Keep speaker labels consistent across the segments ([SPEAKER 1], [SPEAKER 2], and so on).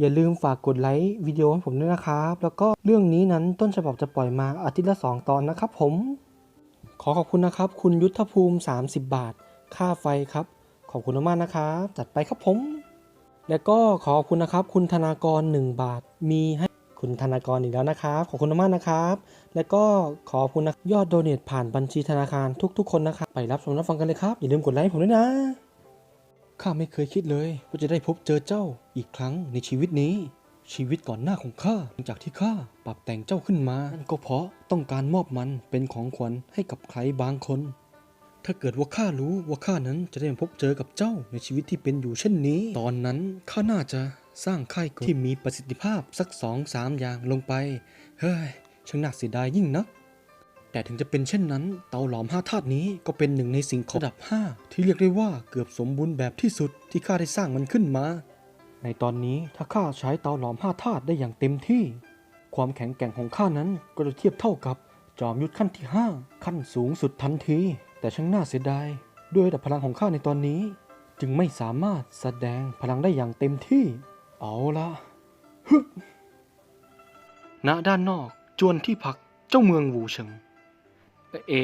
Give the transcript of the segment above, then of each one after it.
[SPEAKER 1] อย่าลืมฝากกดไลค์วิดีโอให้ผมด้วยนะครับ แล้วก็เรื่องนี้นั้นต้นฉบับจะปล่อยมาอาทิตย์ละ 2 ตอนนะครับผม ขอขอบคุณนะครับ คุณยุทธภูมิ 30 บาท ค่าไฟครับ ขอบคุณมากนะครับ จัดไปครับผม แล้วก็ขอขอบคุณนะครับ คุณธนากร 1 บาท มีให้คุณธนากรอีกแล้วนะครับ ขอบคุณมากนะครับ แล้วก็ขอบคุณนะยอดโดเนทผ่านบัญชีธนาคารทุกๆ คนนะครับ ไปรับชมรับฟังกันเลยครับ อย่าลืมกดไลค์ผมด้วยนะ ข้าไม่เคยคิดเลยว่าจะได้พบเจอเจ้าอีกครั้งในชีวิตนี้ ชีวิตก่อนหน้าของข้าหลังจากที่ข้าปรับแต่งเจ้าขึ้นมานั่นก็เพราะต้องการมอบมันเป็นของขวัญให้กับใครบางคน ถ้าเกิดว่าข้ารู้ว่าข้านั้นจะได้พบเจอกับเจ้าในชีวิตที่เป็นอยู่เช่นนี้ ตอนนั้นข้าน่าจะสร้างค่ายกที่มีประสิทธิภาพสักสองสามอย่างลงไป เฮ้ยช่างน่าเสียดายยิ่งนัก แต่ถึงจะเป็นเช่นนั้น เตาหลอมห้าธาตุนี้ก็เป็นหนึ่งในสิ่งของระดับ 5 ที่เรียกได้ว่าเกือบสมบูรณ์แบบที่สุดที่ข้าได้สร้างมันขึ้นมา ในตอนนี้ถ้าข้าใช้เตาหลอมห้าธาตุได้อย่างเต็มที่ ความแข็งแกร่งของข้านั้นก็จะเทียบเท่ากับจอมยุทธขั้นที่ 5 ขั้นสูงสุดทันที แต่ช่างน่าเสียดายด้วยระดับพลังของข้าในตอนนี้ จึงไม่สามารถแสดงพลังได้อย่างเต็มที่ เอาละฮึณด้านนอกจวนที่พักเจ้าเมืองวูเฉิง เอ๋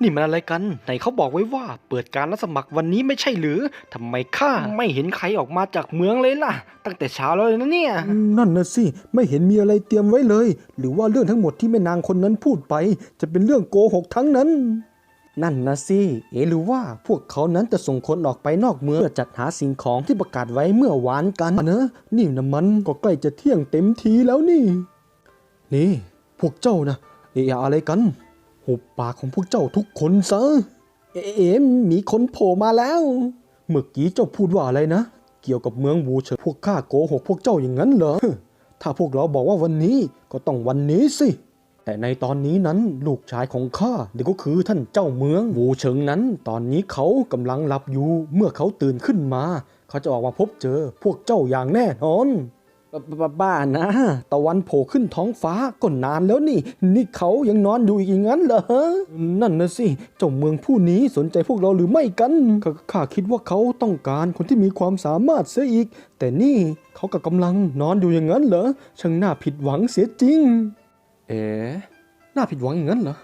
[SPEAKER 1] นี่มันอะไรกันไหนเขาบอกไว้ว่า เปิดการรับสมัครวันนี้ไม่ใช่หรือทำไมข้าไม่เห็นใครออกมาจากเมืองเลยล่ะ ตั้งแต่เช้าแล้วเลยนะเนี่ย
[SPEAKER 2] นั่นนะสิไม่เห็นมีอะไรเตรียมไว้เลย หรือว่าเรื่องทั้งหมดที่แม่นางคนนั้นพูดไป จะเป็นเรื่องโกหกทั้งนั้น นั่นนะสิเอ๋หรือว่าพวกเขานั้นจะส่งคนออกไปนอกเมืองเพื่อจัดหาสิ่งของที่ประกาศไว้เมื่อวานกันเนอะนี่นะมันก็ใกล้จะเที่ยงเต็มทีแล้วนี่ นี่ พวกเจ้านะเอะอะไรกัน หุบปากของพวกเจ้าทุกคนซะ เอ๋เอ๋มีคนโผล่มาแล้ว เมื่อกี้เจ้าพูดว่าอะไรนะ เกี่ยวกับเมืองวูเฉิงพวกข้าโกหกพวกเจ้าอย่างนั้นเหรอ ถ้าพวกเราบอกว่าวันนี้ก็ต้องวันนี้สิ แต่ในตอนนี้นั้นลูกชายของข้าเดี๋ยวก็คือท่านเจ้าเมืองวูเฉิงนั้น ตอนนี้เขากำลังหลับอยู่ เมื่อเขาตื่นขึ้นมา เขาจะออกมาพบเจอพวกเจ้าอย่างแน่นอน บบ้านะ ตะวันโผล่ขึ้นท้องฟ้าก็นานแล้วนี่ นี่เขายังนอนอยู่อีกอย่างนั้นเหรอนั่นนะสิเจ้าเมืองผู้นี้สนใจพวกเราหรือไม่กันขข้าคิดว่าเขาต้องการคนที่มีความสามารถเสียอีก แต่นี่เขากับกำลังนอนอยู่อย่างนั้นเหรอช่างน่าผิดหวังเสียจริง เอ๋น่าผิดหวังอย่างนั้นเหรอ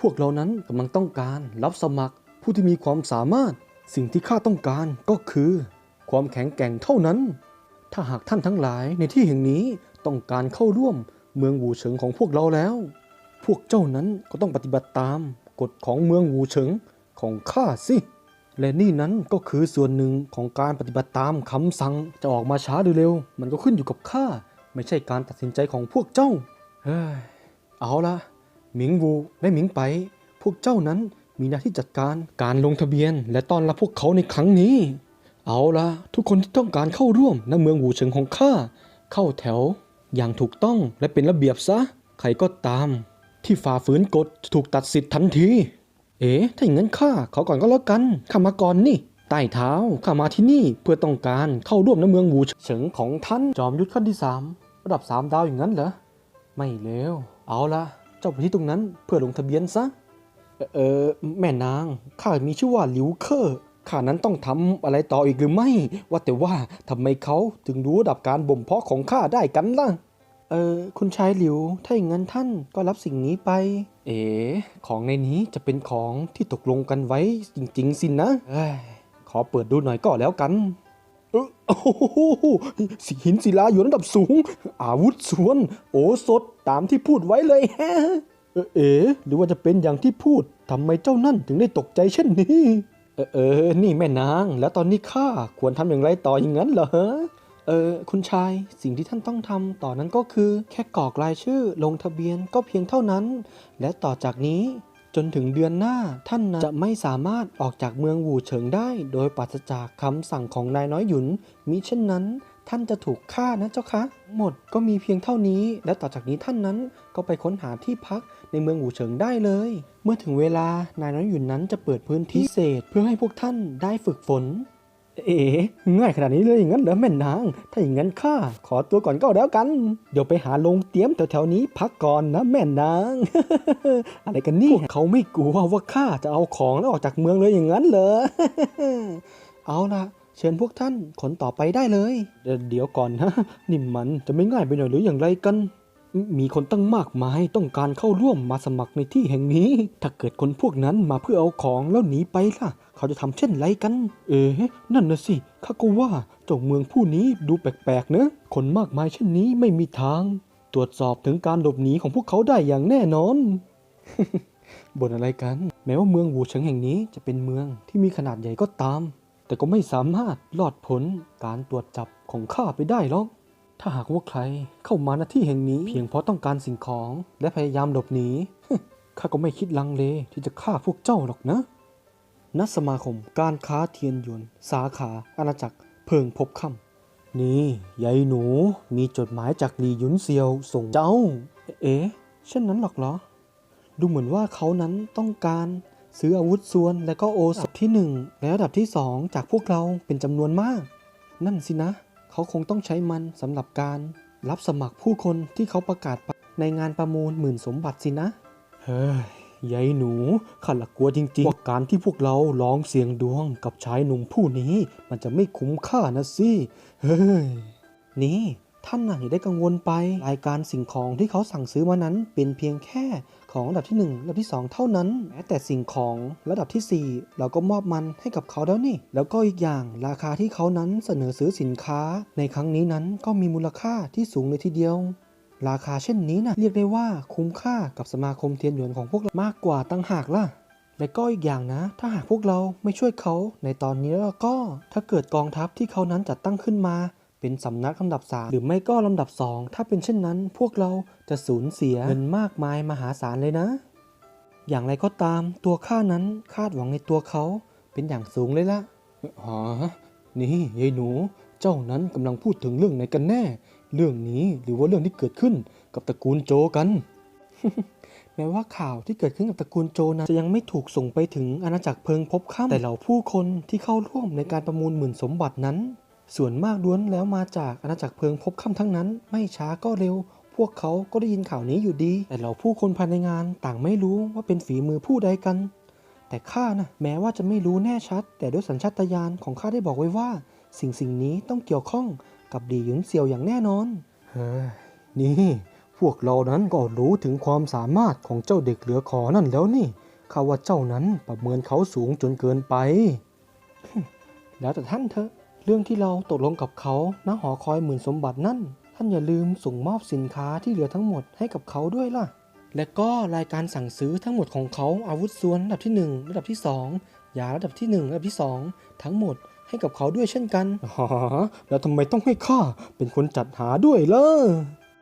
[SPEAKER 2] พวกเรานั้นกำลังต้องการรับสมัครผู้ที่มีความสามารถ สิ่งที่ข้าต้องการก็คือ ความแข็งแกร่งเท่านั้น ถ้าหากท่านทั้งหลายในที่แห่งนี้ต้องการเข้าร่วมเมืองวูเฉิงของพวกเราแล้ว พวกเจ้านั้นก็ต้องปฏิบัติตามกฎของเมืองวูเฉิงของข้าสิ และนี่นั้นก็คือส่วนหนึ่งของการปฏิบัติตามคำสั่งจะออกมาช้าหรือเร็ว มันก็ขึ้นอยู่กับข้าไม่ใช่การตัดสินใจของพวกเจ้าเฮ้ยเอาละหมิงวูและหมิงไป พวกเจ้านั้นมีหน้าที่จัดการการลงทะเบียน และต้อนรับพวกเขาในครั้งนี้ เอาละทุกคนที่ต้องการเข้าร่วมณเมืองหูเฉิงของข้าเข้าแถว อย่างถูกต้องและเป็นระเบียบซะ ใครก็ตาม ที่ฝ่าฝืนกฎจะถูกตัดสิทธิ์ทันที เอ๋ถ้าอย่างนั้นข้าเขาก่อนก็แล้วกันข้ามาก่อนนี่ใต้เท้าข้ามาที่นี่เพื่อต้องการเข้าร่วมณเมืองหูเฉิงของท่านจอมยุทธขั้นที่สามระดับสามดาวอย่างนั้นเหรอ ไม่เลวเอาละเจ้าไปที่ตรงนั้นเพื่อลงทะเบียนซะ เออเออแม่นางข้ามีชื่อว่าหลิวเคอร์ ข้านั้นต้องทำอะไรต่ออีกหรือไม่ ว่าแต่ว่าทำไมเขาถึงรู้ระดับการบ่มเพาะของข้าได้กันล่ะ เออคุณชายหลิว ถ้าอย่างนั้นท่านก็รับสิ่งนี้ไป เอ๋ของในนี้จะเป็นของที่ตกลงกันไว้จริง ๆ สินะเอ้ยขอเปิดดูหน่อยก็แล้วกัน เออโอ้โหสิหินศิลาอยู่ระดับสูง อาวุธสวน โอสถตามที่พูดไว้เลยแฮะ เอ่อเอ๋หรือว่าจะเป็นอย่างที่พูดทำไมเจ้านั่นถึงได้ตกใจเช่นนี้ เออเออ นี่แม่นาง แล้วตอนนี้ข้าควรทำอย่างไรต่ออย่างนั้นเหรอฮะเออคุณชายสิ่งที่ท่านต้องทำต่อนนั้นก็คือ แค่กรอกรายชื่อลงทะเบียนก็เพียงเท่านั้น และต่อจากนี้จนถึงเดือนหน้าท่านนะจะไม่สามารถออกจากเมืองหูเฉิงได้ โดยปราศจากคำสั่งของนายน้อยหยุนมิเช่นนั้น ท่านจะถูกฆ่านะเจ้าคะหมดก็มีเพียงเท่านี้ และต่อจากนี้ท่านนั้นก็ไปค้นหาที่พักในเมืองหูเฉิงได้เลย เมื่อถึงเวลานายน้อยหยุนนั้นจะเปิดพื้นที่พิเศษเพื่อให้พวกท่านได้ฝึกฝน เอ๋ง่ายขนาดนี้เลยอย่างนั้นเหรอแม่นาง ถ้าอย่างนั้นข้าขอตัวก่อนก็แล้วกัน เดี๋ยวไปหาลงเตรียมแถวๆนี้พักก่อนนะแม่นาง อะไรกันนี่เขาไม่กลัวว่าข้าจะเอาของแล้วออกจากเมืองเลยอย่างนั้นเหรอเอาละ
[SPEAKER 1] เชิญพวกท่านขนต่อไปได้เลย
[SPEAKER 2] เดี๋ยวก่อนนะนี่มันจะไม่ง่ายไปหน่อยหรืออย่างไรกัน มีคนตั้งมากมายต้องการเข้าร่วมมาสมัครในที่แห่งนี้ ถ้าเกิดคนพวกนั้นมาเพื่อเอาของแล้วหนีไปล่ะ เขาจะทำเช่นไรกัน เอ๊ะนั่นนะสิข้าก็ว่าเจ้าเมืองผู้นี้ดูแปลกๆนะคนมากมายเช่นนี้ไม่มีทาง ตรวจสอบถึงการหลบหนีของพวกเขาได้อย่างแน่นอนบ่นอะไรกัน แม้ว่าเมืองหูเฉิงแห่งนี้จะเป็นเมืองที่มีขนาดใหญ่ก็ตาม แต่ก็ไม่สามารถรอดพ้นการตรวจจับของข้าไปได้หรอก ถ้าหากว่าใครเข้ามาณที่แห่งนี้ เพียงเพราะต้องการสิ่งของและพยายามหลบหนีข้าก็ไม่คิดลังเลที่จะฆ่าพวกเจ้าหรอกนะณสมาคมการค้าเทียนยวน สาขาอาณาจักรเพิงพบค่ำนี่ยายหนูมีจดหมายจากหลีหยุนเซียวส่งเจ้า
[SPEAKER 1] เอ๊ะเช่นนั้นหรอกเหรอ ดูเหมือนว่าเขานั้นต้องการ ซื้ออาวุธส่วนและก็โอสถที่หนึ่งและระดับที่สองจากพวกเราเป็นจำนวนมาก นั่นสินะ เขาคงต้องใช้มันสำหรับการรับสมัครผู้คนที่เขาประกาศไปในงานประมูลหมื่นสมบัติสินะ
[SPEAKER 2] เฮ้ยยายหนูข้าละกลัวจริงๆว่าการที่พวกเราลองเสี่ยงดวงกับชายหนุ่มผู้นี้ มันจะไม่คุ้มค่านะสิ เฮ้ย
[SPEAKER 1] นี่ ท่านน่ะอย่าได้กังวลไป รายการสิ่งของที่เขาสั่งซื้อมานั้น เป็นเพียงแค่ของระดับที่ 1 ระดับที่ 2 เท่านั้น แม้แต่สิ่งของระดับทีสี่ 4 เราก็มอบมันให้กับเขาแล้วนี่ แล้วก็อีกอย่างราคาที่เขานั้นเสนอซื้อสินค้า ในครั้งนี้นั้นก็มีมูลค่าที่สูงเลยทีเดียว ราคาเช่นนี้นะเรียกได้ว่าคุ้มค่ากับสมาคมเทียนหยวนของพวกเรามากกว่าตั้งหากล่ะและก็อีกอย่างนะ ถ้าหากพวกเราไม่ช่วยเขาในตอนนี้แล้วก็ ถ้าเกิดกองทัพที่เขานั้นจัดตั้งขึ้นมา เป็นสำนักลำดับ 3 หรือไม่ก็ลำดับ 2 ถ้าเป็นเช่นนั้น พวกเราจะสูญเสียเงินมากมายมหาศาลเลยนะ อย่างไรก็ตามตัวข้านั้นคาดหวังในตัวเขาเป็นอย่างสูงเลยละ
[SPEAKER 2] ฮะนี่ยายหนู เจ้านั้นกำลังพูดถึงเรื่องไหนกันแน่ เรื่องนี้หรือว่าเรื่องที่เกิดขึ้นกับตระกูลโจกัน
[SPEAKER 1] แม้ว่าข่าวที่เกิดขึ้นกับตระกูลโจนั้นจะยังไม่ถูกส่งไปถึงอาณาจักรเพิงพบค่ำแต่เหล่าผู้คนที่เข้าร่วมในการประมูลหมื่นสมบัตินั้น ส่วนมากล้วนแล้วมาจากอาณาจักรเพิงพบค่ำทั้งนั้น ไม่ช้าก็เร็ว พวกเขาก็ได้ยินข่าวนี้อยู่ดี แต่เหล่าผู้คนภายในงานต่างไม่รู้ว่าเป็นฝีมือผู้ใดกัน แต่ข้านะแม้ว่าจะไม่รู้แน่ชัด แต่ด้วยสัญชาตญาณของข้าได้บอกไว้ว่า สิ่งสิ่งนี้ต้องเกี่ยวข้องกับดีหยุนเซียวอย่างแน่นอน
[SPEAKER 2] เฮ้ยนี่พวกเรานั้นก็รู้ถึงความสามารถของเจ้าเด็กเหลือขอนั่นแล้วนี่ข้าว่าเจ้านั้นประเมินเขาสูงจนเกินไป
[SPEAKER 1] แล้วแต่ท่านเถอะ เรื่องที่เราตกลงกับเขาณหอคอยหมื่นสมบัตินั่น ท่านอย่าลืมส่งมอบสินค้าที่เหลือทั้งหมดให้กับเขาด้วยล่ะ และก็รายการสั่งซื้อทั้งหมดของเขาอาวุธส่วนระดับที่ 1 ระดับที่ 2 ยาระดับที่ 1 ระดับที่ 2 ทั้งหมดให้กับเขาด้วยเช่นกัน
[SPEAKER 2] อ๋อแล้วทำไมต้องให้ข้าเป็นคนจัดหาด้วยล่ะ